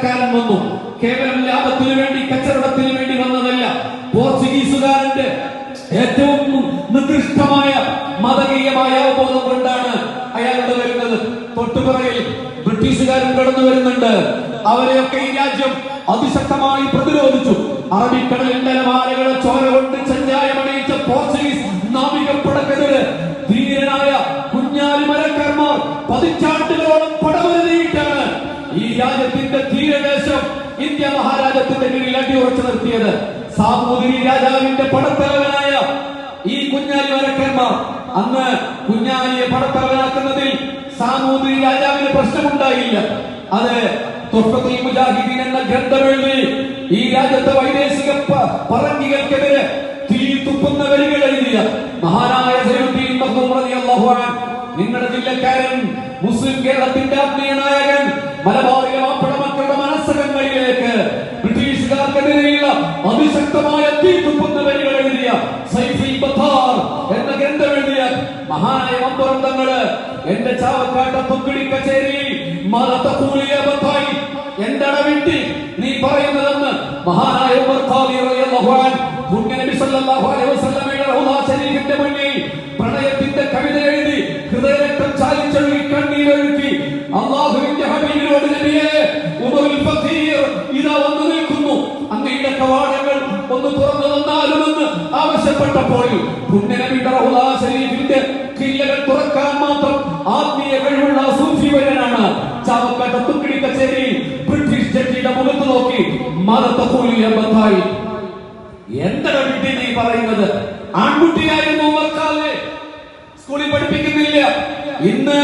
കച്ചവടക്കാരൻ വന്നു. കേവലം ലാഭത്തിനു വേണ്ടി കച്ചവടത്തിന് വേണ്ടി വന്നതല്ല. പോർച്ചുഗീസുകാരന്റെ ഏറ്റവും നികൃഷ്ടമായ മതകീയമായ അവബോധം കൊണ്ടാണ് അയാളുടെ വരുന്നത്. തൊട്ടുപുറകിൽ ബ്രിട്ടീഷുകാരും കടന്നു വരുന്നുണ്ട്. അവരെയൊക്കെ ഈ രാജ്യം അതിശക്തമായി പ്രതിരോധിച്ചു. അറബിക്കടലിന്റെ അലമാലകളെ ചോര കൊണ്ട് ചഞ്ചായമണിയിച്ച പോർച്ചുഗീസ് നാവികപ്പടക്കെതിരെ ഈ രാജ്യത്തിന്റെ തീരദേശം ഇന്ത്യ മഹാരാജ്യത്തിന്റെ കീഴിൽ അടിയുറച്ചു നിർത്തിയത് സാമൂതിരി രാജാവിന്റെ പടത്തലവനായ ഈ കുഞ്ഞാലി വരക്കന്മാർ അന്ന് കുഞ്ഞാലിയെ പടത്തലവനാക്കുന്നതിൽ സാമൂതിരി രാജാവിന് പ്രശ്നമുണ്ടായില്ല. അത് തൊഫത്തുൽ മുജാഹിദീൻ എന്ന ഗ്രന്ഥമെഴുതി ഈ രാജ്യത്തെ വൈദേശിക പറങ്കികൾക്കെതിരെ തീ തുപ്പുന്ന വരികൾ എഴുതിയ മഹാനായ നിങ്ങളുടെ ജില്ലക്കാരൻ മുസ്ലിം കേരളത്തിന്റെ ആത്മീയ അതിശക്തമായ തീർപ്പുന്ന വരികൾ എഴുതിയ എന്ന ഗ്രന്ഥം എഴുതിയ മഹാനായ മമ്പുറന്തങ്ങൾ എന്റെ ചാവക്കാട്ട തുക്കിടി കച്ചേരിയിൽ എന്താണ് വിട്ടി നീ പറയുന്നതെന്ന് മഹാനായ ശരീഫിന്റെ മുന്നിൽ പ്രണയത്തിന്റെ കവിത എഴുതി ഹൃദയരക്തം ചാലിച്ചൊഴുകി കണ്ണീരൊഴുക്കി അള്ളാഹുവിന്റെ ഹബീബിനോട് നബിയെ ഉമറുൽ ആവശ്യപ്പെട്ടപ്പോൾ ഷരീഫിന്റെ കില്ലകൾ തുറക്കാൻ മാത്രം ആത്മീയ കഴിവുള്ള സൂചിവരനാണ് ചാവക്കാട്ട തുക്കിടി കച്ചേരിയിൽ ബ്രിട്ടീഷ് ജഡ്ജിയുടെ മുഖത്ത് നോക്കി മതത്തക്കൂലി ബന്ധായി. എന്താണ് വീട്ടിൽ നീ പറയുന്നത്? ആൺകുട്ടിയായിരുന്നു സ്കൂളിൽ പഠിപ്പിക്കുന്നില്ല. ഇന്ന്